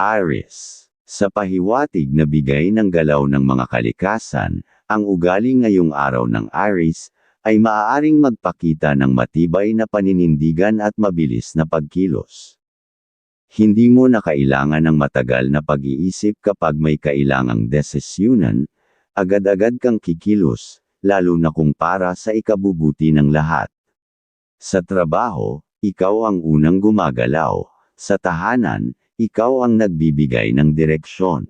Aries. Sa pahiwatig na bigay ng galaw ng mga kalikasan, ang ugali ngayong araw ng Aries, ay maaaring magpakita ng matibay na paninindigan at mabilis na pagkilos. Hindi mo na kailangan ng matagal na pag-iisip kapag may kailangang desisyonan, agad-agad kang kikilos, lalo na kung para sa ikabubuti ng lahat. Sa trabaho, ikaw ang unang gumagalaw. Sa tahanan, ikaw ang nagbibigay ng direksyon.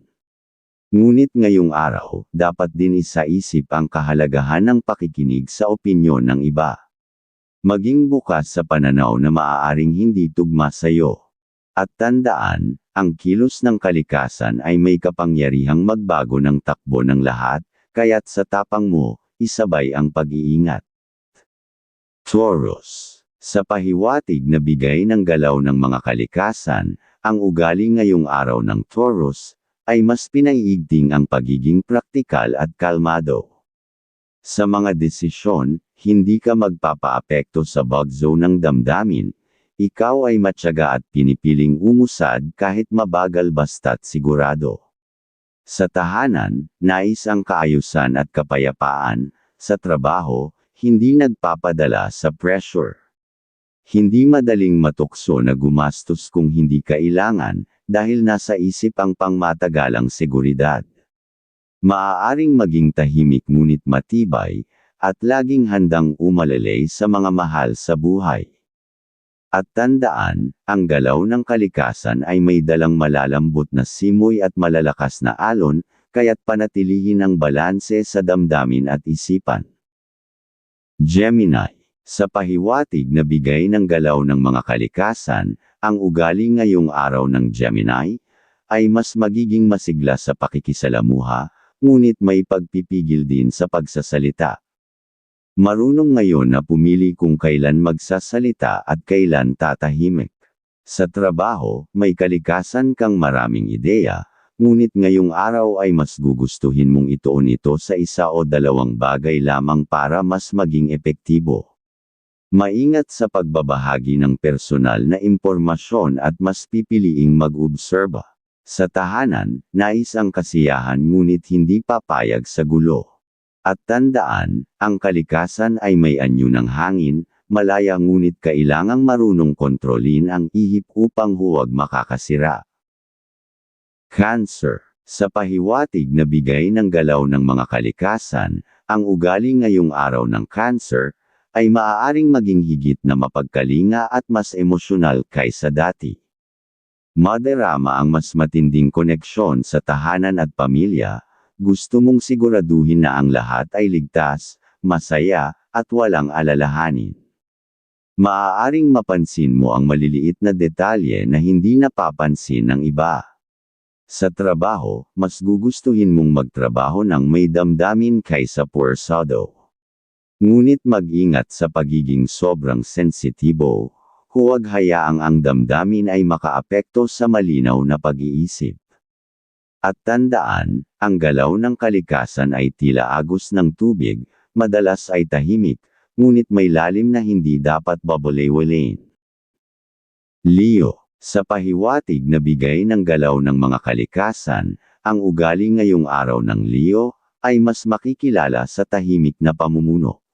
Ngunit ngayong araw, dapat din isaisip ang kahalagahan ng pakikinig sa opinyon ng iba. Maging bukas sa pananaw na maaaring hindi tugma sa iyo. At tandaan, ang kilos ng kalikasan ay may kapangyarihang magbago ng takbo ng lahat, kaya't sa tapang mo, isabay ang pag-iingat. Taurus. Sa pahiwatig na bigay ng galaw ng mga kalikasan, ang ugali ngayong araw ng Taurus, ay mas pinaiigting ang pagiging praktikal at kalmado. Sa mga desisyon, hindi ka magpapaapekto sa bug zone ng damdamin, ikaw ay matyaga at pinipiling umusad kahit mabagal basta't sigurado. Sa tahanan, nais ang kaayusan at kapayapaan, sa trabaho, hindi nagpapadala sa pressure. Hindi madaling matukso na gumastos kung hindi kailangan, dahil nasa isip ang pangmatagalang seguridad. Maaaring maging tahimik ngunit matibay, at laging handang umalalay sa mga mahal sa buhay. At tandaan, ang galaw ng kalikasan ay may dalang malalambot na simoy at malalakas na alon, kaya't panatilihin ang balanse sa damdamin at isipan. Gemini sa pahiwatig na bigay ng galaw ng mga kalikasan, ang ugali ngayong araw ng Gemini, ay mas magiging masigla sa pakikisalamuha, ngunit may pagpipigil din sa pagsasalita. Marunong ngayon na pumili kung kailan magsasalita at kailan tatahimik. Sa trabaho, may kalikasan kang maraming ideya, ngunit ngayong araw ay mas gugustuhin mong ituon ito sa isa o dalawang bagay lamang para mas maging epektibo. Maingat sa pagbabahagi ng personal na impormasyon at mas pipiliing mag-obserba. Sa tahanan, nais ang kasiyahan ngunit hindi papayag sa gulo. At tandaan, ang kalikasan ay may anyo ng hangin, malaya ngunit kailangang marunong kontrolin ang ihip upang huwag makakasira. Cancer Sa pahiwatig na bigay ng galaw ng mga kalikasan, ang ugali ngayong araw ng Cancer, ay maaaring maging higit na mapagkalinga at mas emosyonal kaysa dati. Madarama ang mas matinding koneksyon sa tahanan at pamilya, gusto mong siguraduhin na ang lahat ay ligtas, masaya, at walang alalahanin. Maaaring mapansin mo ang maliliit na detalye na hindi napapansin ng iba. Sa trabaho, mas gugustuhin mong magtrabaho ng may damdamin kaysa pursado. Ngunit mag-ingat sa pagiging sobrang sensitibo, huwag hayaang ang damdamin ay makaapekto sa malinaw na pag-iisip. At tandaan, ang galaw ng kalikasan ay tila agos ng tubig, madalas ay tahimik, ngunit may lalim na hindi dapat babalewalain. Leo, sa pahiwatig na bigay ng galaw ng mga kalikasan, ang ugali ngayong araw ng Leo, ay mas makikilala sa tahimik na pamumuno.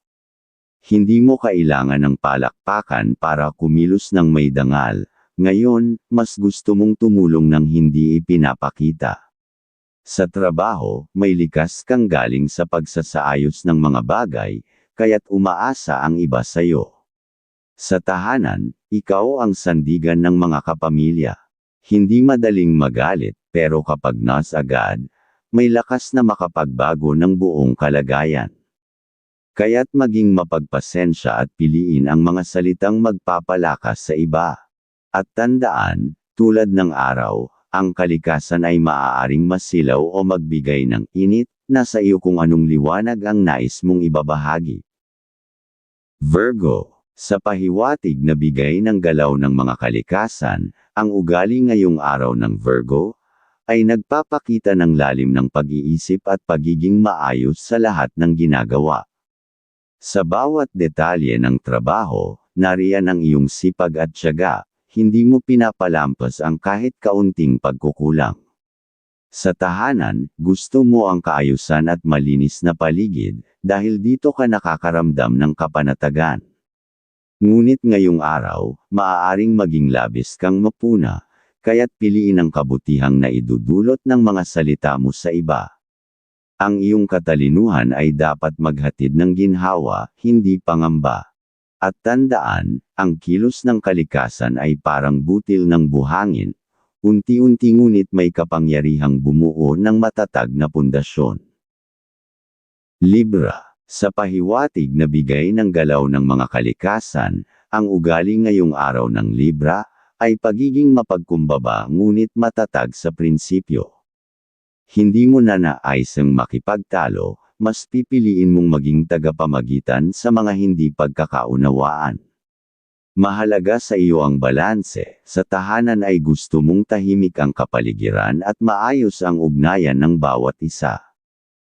Hindi mo kailangan ng palakpakan para kumilos ng may dangal. Ngayon, mas gusto mong tumulong ng hindi ipinapakita. Sa trabaho, may likas kang galing sa pagsasaayos ng mga bagay, kaya't umaasa ang iba sa iyo. Sa tahanan, ikaw ang sandigan ng mga kapamilya. Hindi madaling magalit, pero kapag nas agad, may lakas na makapagbago ng buong kalagayan. Kaya't maging mapagpasensya at piliin ang mga salitang magpapalakas sa iba. At tandaan, tulad ng araw, ang kalikasan ay maaaring masilaw o magbigay ng init, nasa iyo kung anong liwanag ang nais mong ibabahagi. Virgo sa pahiwatig na bigay ng galaw ng mga kalikasan, ang ugali ngayong araw ng Virgo, ay nagpapakita ng lalim ng pag-iisip at pagiging maayos sa lahat ng ginagawa. Sa bawat detalye ng trabaho, nariyan ang iyong sipag at tiyaga, hindi mo pinapalampas ang kahit kaunting pagkukulang. Sa tahanan, gusto mo ang kaayusan at malinis na paligid, dahil dito ka nakakaramdam ng kapanatagan. Ngunit ngayong araw, maaaring maging labis kang mapuna, kaya't piliin ang kabutihang na idudulot ng mga salita mo sa iba. Ang iyong katalinuhan ay dapat maghatid ng ginhawa, hindi pangamba. At tandaan, ang kilos ng kalikasan ay parang butil ng buhangin, unti-unti ngunit may kapangyarihang bumuo ng matatag na pundasyon. Libra Sa pahiwatig na bigay ng galaw ng mga kalikasan, ang ugali ngayong araw ng Libra, ay pagiging mapagkumbaba ngunit matatag sa prinsipyo. Hindi mo na naaisang makipagtalo, mas pipiliin mong maging tagapamagitan sa mga hindi pagkakaunawaan. Mahalaga sa iyo ang balanse, sa tahanan ay gusto mong tahimik ang kapaligiran at maayos ang ugnayan ng bawat isa.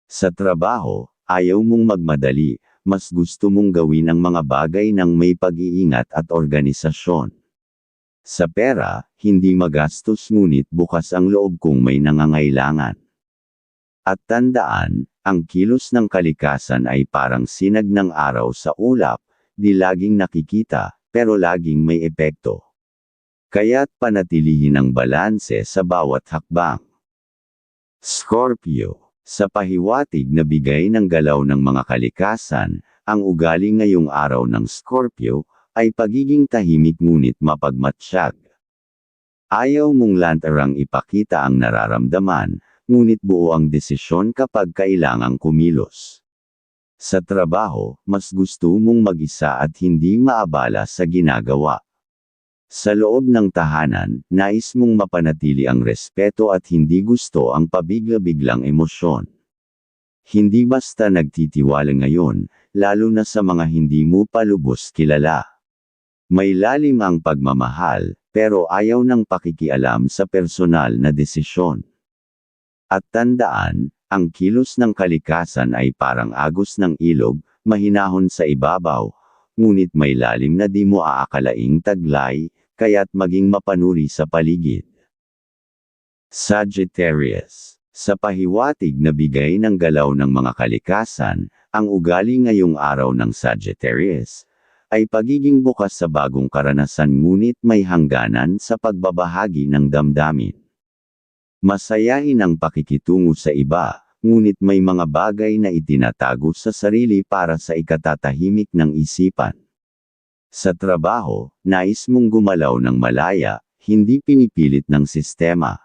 Sa trabaho, ayaw mong magmadali, mas gusto mong gawin ang mga bagay ng may pag-iingat at organisasyon. Sa pera, hindi magastos ngunit bukas ang loob kung may nangangailangan. At tandaan, ang kilos ng kalikasan ay parang sinag ng araw sa ulap, di laging nakikita, pero laging may epekto. Kaya't panatilihin ang balanse sa bawat hakbang. Scorpio sa pahiwatig na bigay ng galaw ng mga kalikasan, ang ugali ngayong araw ng Scorpio, ay pagiging tahimik ngunit mapagmatsyag. Ayaw mong lantarang ipakita ang nararamdaman, ngunit buo ang desisyon kapag kailangang kumilos. Sa trabaho, mas gusto mong mag-isa at hindi maabala sa ginagawa. Sa loob ng tahanan, nais mong mapanatili ang respeto at hindi gusto ang pabigla-biglang emosyon. Hindi basta nagtitiwala ngayon, lalo na sa mga hindi mo palubos kilala. May lalim ang pagmamahal, pero ayaw ng pakikialam sa personal na desisyon. At tandaan, ang kilos ng kalikasan ay parang agos ng ilog, mahinahon sa ibabaw, ngunit may lalim na di mo aakalaing taglay, kaya't maging mapanuri sa paligid. Sagittarius Sa pahiwatig na bigay ng galaw ng mga kalikasan, ang ugali ngayong araw ng Sagittarius, ay pagiging bukas sa bagong karanasan ngunit may hangganan sa pagbabahagi ng damdamin. Masayahin ang pakikitungo sa iba, ngunit may mga bagay na itinatago sa sarili para sa ikatatahimik ng isipan. Sa trabaho, nais mong gumalaw ng malaya, hindi pinipilit ng sistema.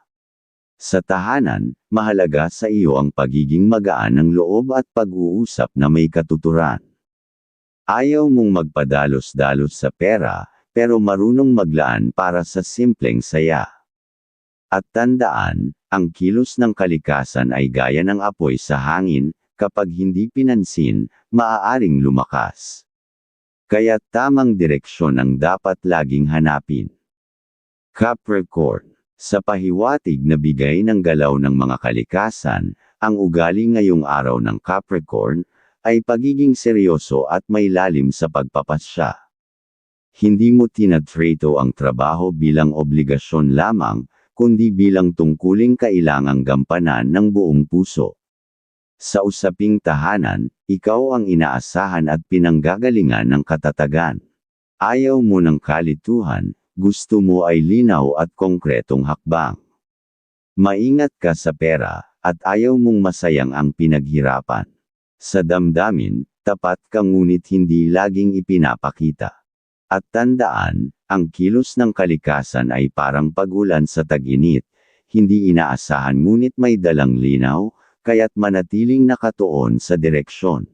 Sa tahanan, mahalaga sa iyo ang pagiging magaan ng loob at pag-uusap na may katuturan. Ayaw mong magpadalos-dalos sa pera, pero marunong maglaan para sa simpleng saya. At tandaan, ang kilos ng kalikasan ay gaya ng apoy sa hangin, kapag hindi pinansin, maaaring lumakas. Kaya tamang direksyon ang dapat laging hanapin. Capricorn Sa pahiwatig na bigay ng galaw ng mga kalikasan, ang ugali ngayong araw ng Capricorn, ay pagiging seryoso at may lalim sa pagpapasya. Hindi mo tinatrato ang trabaho bilang obligasyon lamang, kundi bilang tungkuling kailangang gampanan ng buong puso. Sa usaping tahanan, ikaw ang inaasahan at pinanggagalingan ng katatagan. Ayaw mo ng kalituhan, gusto mo ay linaw at konkretong hakbang. Maingat ka sa pera, at ayaw mong masayang ang pinaghirapan. Sa damdamin, tapat ka ngunit hindi laging ipinapakita. At tandaan, ang kilos ng kalikasan ay parang pagulan sa taginit, hindi inaasahan ngunit may dalang linaw, kaya't manatiling nakatuon sa direksyon.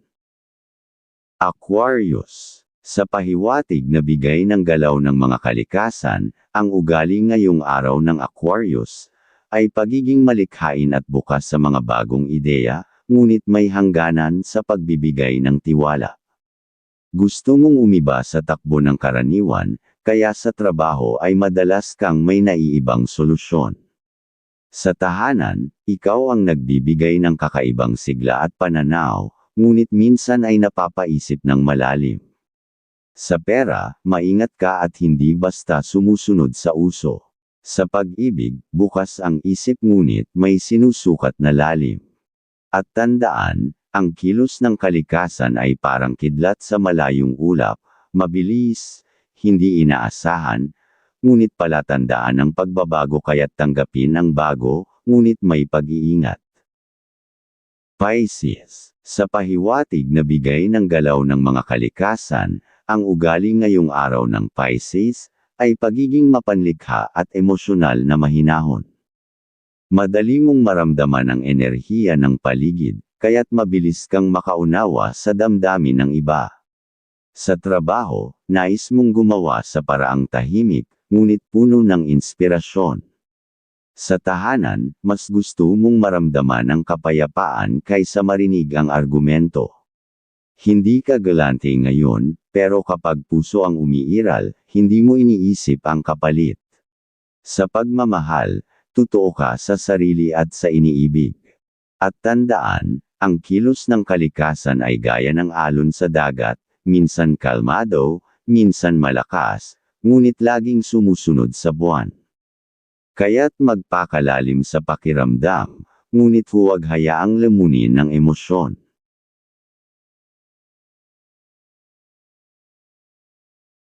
Aquarius Sa pahiwatig na bigay ng galaw ng mga kalikasan, ang ugali ngayong araw ng Aquarius, ay pagiging malikhain at bukas sa mga bagong ideya, ngunit may hangganan sa pagbibigay ng tiwala. Gusto mong umiba sa takbo ng karaniwan, kaya sa trabaho ay madalas kang may naiibang solusyon. Sa tahanan, ikaw ang nagbibigay ng kakaibang sigla at pananaw, ngunit minsan ay napapaisip ng malalim. Sa pera, maingat ka at hindi basta sumusunod sa uso. Sa pag-ibig, bukas ang isip ngunit may sinusukat na lalim. At tandaan, ang kilos ng kalikasan ay parang kidlat sa malayong ulap, mabilis, hindi inaasahan, ngunit palatandaan ng pagbabago kaya't tanggapin ang bago, ngunit may pag-iingat. Pisces, sa pahiwatig na bigay ng galaw ng mga kalikasan, ang ugali ngayong araw ng Pisces, ay pagiging mapanlikha at emosyonal na mahinahon. Madali mong maramdaman ang enerhiya ng paligid, kaya't mabilis kang makaunawa sa damdamin ng iba. Sa trabaho, nais mong gumawa sa paraang tahimik, ngunit puno ng inspirasyon. Sa tahanan, mas gusto mong maramdaman ang kapayapaan kaysa marinig ang argumento. Hindi ka galante ngayon, pero kapag puso ang umiiral, hindi mo iniisip ang kapalit. Sa pagmamahal, totoo ka sa sarili at sa iniibig. At tandaan, ang kilos ng kalikasan ay gaya ng alon sa dagat, minsan kalmado, minsan malakas, ngunit laging sumusunod sa buwan. Kaya't magpakalalim sa pakiramdam, ngunit huwag hayaang lamunin ng emosyon.